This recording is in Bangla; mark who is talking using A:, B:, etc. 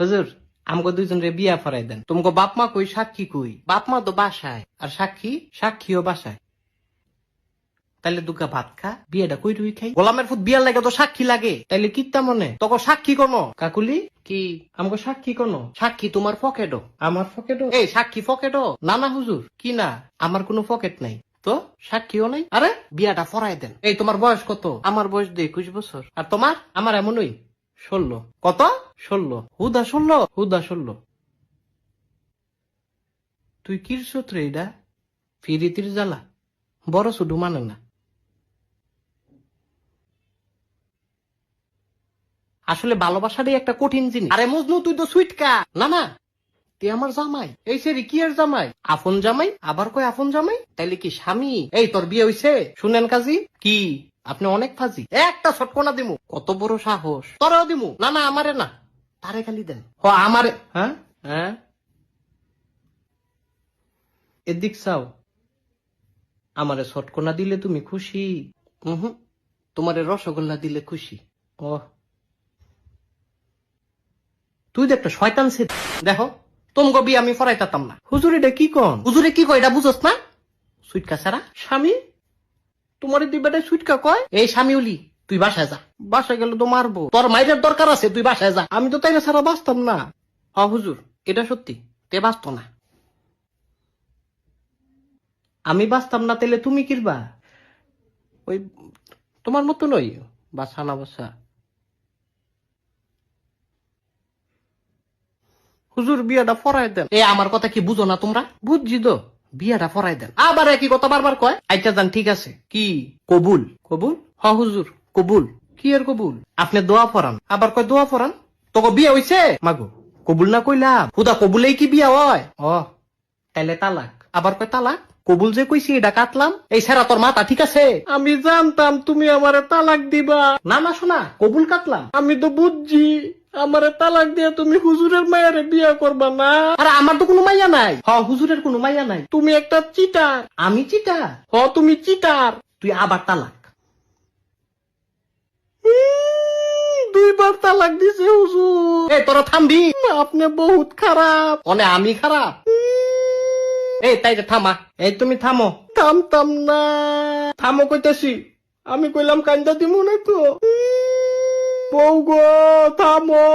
A: হুজুর আমগো দুইজন রে বিয়া ফরাই দেন। তোমাকে বাপ মা কই সাক্ষী কই? বাপ মা তো বাসায় আর সাক্ষী সাক্ষীও বাসায়। তাইলে দুগা ভাত খা বিয়েটা কই রুই খাই? গোলামের ফুট বিয়ার লাগে তো সাক্ষী লাগে। তাইলে কিত্তা মনে? তখন সাক্ষী কোন? কাকুলি? কি? আমগো সাক্ষী কোন? সাক্ষী তোমার পকেটও আমার পকেটও এই সাক্ষী পকেটও না না হুজুর কি না? আমার কোনো পকেট নাই। তো সাক্ষীও নাই? আরে বিয়াটা ফরাই দেন। এই তোমার বয়স কত? আমার বয়স দিয়ে একুশ বছর। আর তোমার? আমার এমনই ষোলো। কত? ষোলো। হুদা ষোলো হুদা ষোলো। তুই কির সূত্রে এটা ফিরিতির জ্বালা। বড় শুধু মানে না। আসলে ভালোবাসাটাই একটা কঠিন জিনিস। আরে মজনু, তুই তো সুইটকা না না। তুই আমার জামাই। এই কি আর জামাই? আপন জামাই? আবার কই আপন জামাই? তাইলে কি স্বামী? এই, তোর বিয়ে হইছে? শুনেন কাজী। কি? আপনি অনেক ফাজি। একটা ছটকোনা দিমু। কত বড় সাহস। তোরাও দিমু। না না, আমারে না। তারে খালি দেন। ও আমারে হ্যাঁ? হ্যাঁ? এদিক চাও। আমারে ছটকোনা দিলে তুমি খুশি। হুম তোমারে রসগোল্লা দিলে খুশি। ও। তুই তো একটা শয়তান সে দেখো তোমগো বিয়ে আমি ফরাইতাম না। হুজুর এটা কি কন? হুজুরে কি কয় এটা বুঝস না? সুইটকা ছাড়া। স্বামী? তোমার দুই বেটায় সুইটকা কয়? এই স্বামীউলি তুই বাসায় যা। বাসায় গেলে তো মারবো। তোর মাইরের দরকার আছে তুই বাসায় যা। আমি তো তাইলে ছাড়া বাঁচতাম না। হ হুজুর এটা সত্যি। তে বাঁচত না। আমি বাঁচতাম না তাইলে তুমি কিরবা? ওই তোমার মতো নই। বাসা না বাসা হুজুর বিয়াটা ফরাই দেন। এ আমার কথা কি বুঝো না তোমরা? বুঝছি তো। বিয়াটা ফরাই দেন। আবার একই কথা বারবার কয়? আচ্ছা যান ঠিক আছে। কি? কবুল। কবুল? হ হুজুর। কবুল? কি এর কবুল? আপনি দোয়া ফরান আবার কয় দোয়া ফরান তোকে বিয়ে হইছে? মাগো কবুল না কইলাম। হুদা কবুলেই কি বিয়া হয়? ও তাইলে তালাক। আবার কয় তালাক? কবুল যে কইছি এটা কাটলাম এই সেরা তোর মাথা ঠিক আছে? আমি জানতাম তুমি আমারে তালাক দিবা। না না শোনা কবুল কাটলাম আমি তো বুঝছি আমারে তালাক দিয়ে তুমি হুজুরের মায়ের বিয়ে করবা না। আরে আমার তো কোনো মাইয়া নাই। হ হুজুরের কোনো মাইয়া নাই। তুমি একটা চিটার। আমি চিটার? হ তুমি চিটার। তুই আবার তালাক। দুইবার তালাক দিছে হুজুর। এই তোরা থামবি। আপনি বহুত খারাপ। অনে আমি খারাপ? এই তাই যে থামা। এই তুমি থামো। থামতাম না। থামো কইতেছি। আমি কইলাম কান্দা দিমু না তো। বউ গো থামো।